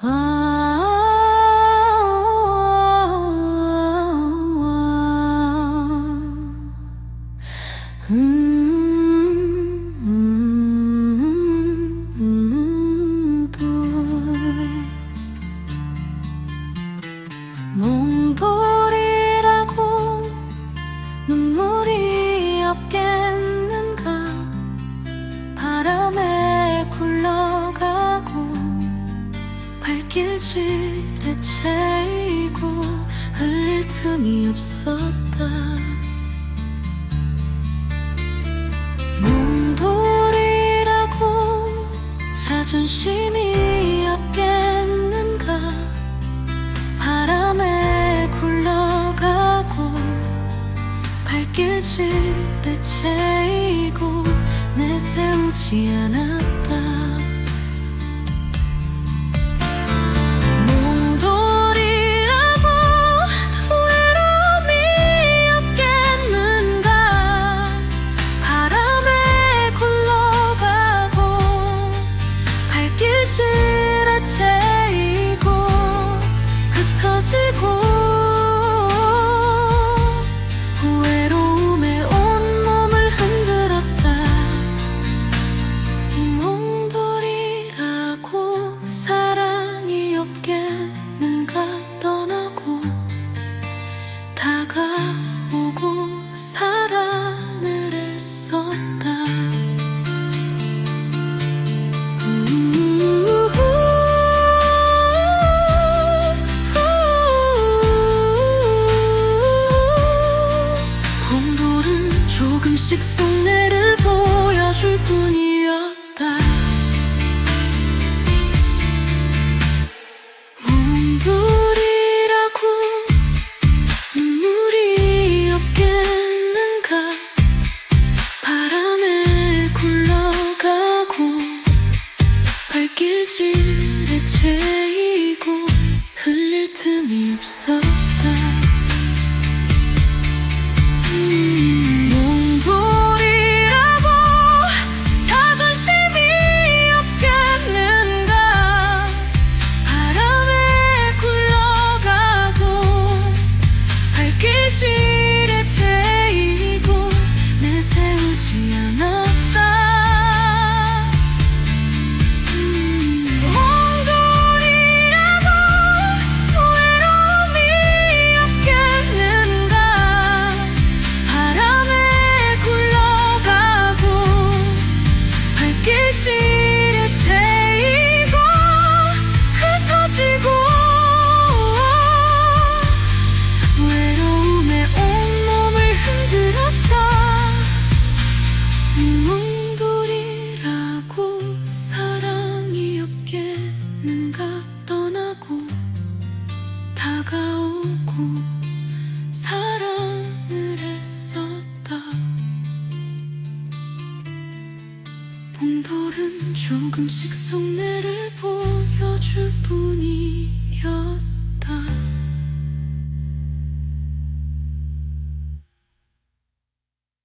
Ah, ah, ah, hmm. 길질에 채이고 흘릴 틈이 없었다. 몸돌이라고 자존심이 없겠는가? 바람에 굴러가고 발길질에 채이고 보고 사랑을 했었다 홍보를 조금씩 속내를 보여줄 뿐이 길지를 채 다가오고 사랑을 했었다. 봄돌은 조금씩 속내를 보여줄 뿐이